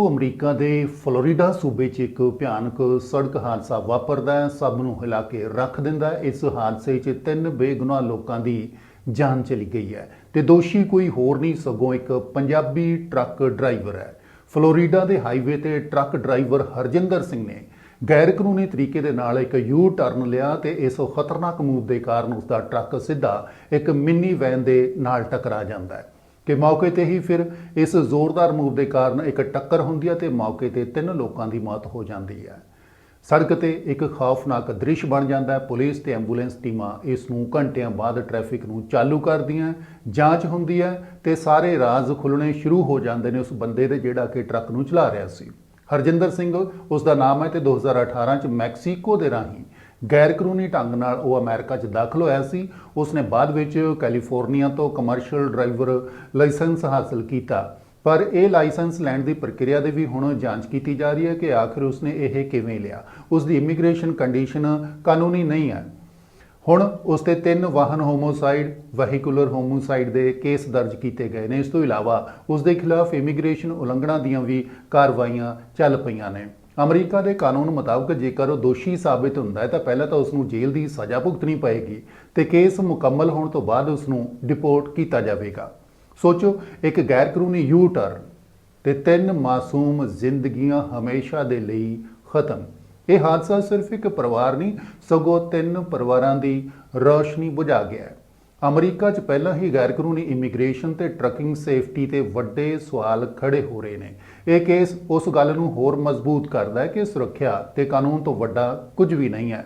America ਦੇ Florida ਸੂਬੇ 'ਚ ਇੱਕ ਭਿਆਨਕ ਸੜਕ ਹਾਦਸਾ ਵਾਪਰਦਾ ਹੈ। ਸਭ ਨੂੰ ਹਿਲਾ ਕੇ ਰੱਖ ਦਿੰਦਾ ਇਸ ਹਾਦਸੇ 'ਚ ਤਿੰਨ ਬੇਗੁਨਾਹ ਲੋਕਾਂ ਦੀ ਜਾਨ ਚਲੀ ਗਈ ਹੈ ਤੇ ਦੋਸ਼ੀ ਕੋਈ ਹੋਰ ਨਹੀਂ, ਸਗੋਂ ਇੱਕ ਪੰਜਾਬੀ ਟਰੱਕ ਡਰਾਈਵਰ ਹੈ। ਫਲੋਰੀਡਾ ਦੇ ਹਾਈਵੇ ਤੇ ਟਰੱਕ ਡਰਾਈਵਰ ਹਰਜਿੰਦਰ ਸਿੰਘ ਨੇ ਗੈਰ ਕਾਨੂੰਨੀ ਤਰੀਕੇ ਦੇ ਨਾਲ ਇੱਕ ਯੂ ਟਰਨ ਲਿਆ ਤੇ ਇਸ ਖਤਰਨਾਕ ਮੂਵ ਦੇ ਕਾਰਨ ਉਸ ਦਾ ਟਰੱਕ ਸਿੱਧਾ ਇੱਕ ਮਿੰਨੀ ਵੈਨ ਦੇ ਨਾਲ ਟਕਰਾ ਜਾਂਦਾ ਹੈ। ਕਿ ਮੌਕੇ ਤੇ ਹੀ ਫਿਰ ਇਸ ਜ਼ੋਰਦਾਰ ਮੂਵ ਦੇ ਕਾਰਨ ਇੱਕ ਟੱਕਰ ਹੁੰਦੀ ਹੈ ਤੇ ਮੌਕੇ ਤੇ ਤਿੰਨ ਲੋਕਾਂ ਦੀ ਮੌਤ ਹੋ ਜਾਂਦੀ ਹੈ। ਸੜਕ ਤੇ ਇੱਕ ਖੌਫਨਾਕ ਦ੍ਰਿਸ਼ ਬਣ ਜਾਂਦਾ ਹੈ। ਪੁਲਿਸ ਤੇ ਐਂਬੂਲੈਂਸ ਟੀਮਾਂ ਇਸ ਨੂੰ ਘੰਟਿਆਂ ਬਾਅਦ ਟ੍ਰੈਫਿਕ ਨੂੰ ਚਾਲੂ ਕਰਦੀਆਂ ਜਾਂਚ ਹੁੰਦੀ ਹੈ ਤੇ ਸਾਰੇ ਰਾਜ਼ ਖੁੱਲਣੇ ਸ਼ੁਰੂ ਹੋ ਜਾਂਦੇ ਨੇ ਉਸ ਬੰਦੇ ਦੇ ਜਿਹੜਾ ਕਿ ਟਰੱਕ ਨੂੰ ਚਲਾ ਰਿਹਾ ਸੀ। ਹਰਜਿੰਦਰ ਸਿੰਘ ਉਸ ਦਾ ਨਾਮ ਹੈ ਤੇ 2018 ਚ ਮੈਕਸੀਕੋ ਦੇ ਰਾਹੀਂ ਗੈਰ ਕਾਨੂੰਨੀ ਢੰਗ ਨਾਲ ਉਹ ਅਮਰੀਕਾ 'ਚ ਦਾਖਲ ਹੋਇਆ ਸੀ। ਉਸਨੇ ਬਾਅਦ ਵਿੱਚ ਕੈਲੀਫੋਰਨੀਆ ਤੋਂ ਕਮਰਸ਼ੀਅਲ ਡਰਾਈਵਰ ਲਾਇਸੈਂਸ ਹਾਸਲ ਕੀਤਾ। ਪਰ ਇਹ ਲਾਇਸੈਂਸ ਲੈਣ ਦੀ ਪ੍ਰਕਿਰਿਆ ਦੇ ਵੀ ਹੁਣ ਜਾਂਚ ਕੀਤੀ ਜਾ ਰਹੀ ਹੈ ਕਿ ਆਖਿਰ ਉਸਨੇ ਇਹ ਕਿਵੇਂ ਲਿਆ। ਉਸ ਦੀ ਇਮੀਗ੍ਰੇਸ਼ਨ ਕੰਡੀਸ਼ਨ ਕਾਨੂੰਨੀ ਨਹੀਂ ਹੈ। ਹੁਣ ਉਸ ਤੇ ਤਿੰਨ ਵਾਹਨ ਹੋਮੋਸਾਈਡ ਵਹੀਕੂਲਰ ਹੋਮੋਸਾਈਡ ਦੇ ਕੇਸ ਦਰਜ ਕੀਤੇ ਗਏ ਨੇ। ਇਸ ਤੋਂ ਇਲਾਵਾ ਉਸ ਦੇ ਖਿਲਾਫ ਇਮੀਗ੍ਰੇਸ਼ਨ ਉਲੰਘਣਾ ਦੀਆਂ ਵੀ ਕਾਰਵਾਈਆਂ ਚੱਲ ਪਈਆਂ ਨੇ। ਅਮਰੀਕਾ ਦੇ ਕਾਨੂੰਨ ਮੁਤਾਬਕ ਜੇਕਰ ਉਹ ਦੋਸ਼ੀ ਸਾਬਿਤ ਹੁੰਦਾ ਹੈ, ਤਾਂ ਪਹਿਲਾਂ ਤਾਂ ਉਸ ਨੂੰ ਜੇਲ੍ਹ ਦੀ ਸਜ਼ਾ ਭੁਗਤਣੀ ਪਏਗੀ ਤੇ ਕੇਸ ਮੁਕੰਮਲ ਹੋਣ ਤੋਂ ਬਾਅਦ ਉਸ ਨੂੰ ਡਿਪੋਰਟ ਕੀਤਾ ਜਾਵੇਗਾ। ਸੋਚੋ, ਇੱਕ ਗੈਰ ਕਾਨੂੰਨੀ ਯੂ ਟਰਨ ਤੇ ਤਿੰਨ ਮਾਸੂਮ ਜ਼ਿੰਦਗੀਆਂ ਹਮੇਸ਼ਾ ਦੇ ਲਈ ਖਤਮ। ਇਹ ਹਾਦਸਾ ਸਿਰਫ ਇੱਕ ਪਰਿਵਾਰ ਨਹੀਂ, ਸਗੋਂ ਤਿੰਨ ਪਰਿਵਾਰਾਂ ਦੀ ਰੋਸ਼ਨੀ ਬੁਝਾ ਗਿਆ ਹੈ। ਅਮਰੀਕਾ 'ਚ ਪਹਿਲਾਂ ਹੀ ਗੈਰ ਕਾਨੂੰਨੀ ਇਮੀਗ੍ਰੇਸ਼ਨ ਤੇ ਟਰੱਕਿੰਗ ਸੇਫਟੀ ਤੇ ਵੱਡੇ ਸਵਾਲ ਖੜੇ ਹੋ ਰਹੇ ਨੇ। ਇਹ ਕੇਸ ਉਸ ਗੱਲ ਨੂੰ ਹੋਰ ਮਜ਼ਬੂਤ ਕਰਦਾ ਹੈ ਕਿ ਸੁਰੱਖਿਆ ਤੇ ਕਾਨੂੰਨ ਤੋਂ ਵੱਡਾ ਕੁਝ ਵੀ ਨਹੀਂ ਹੈ।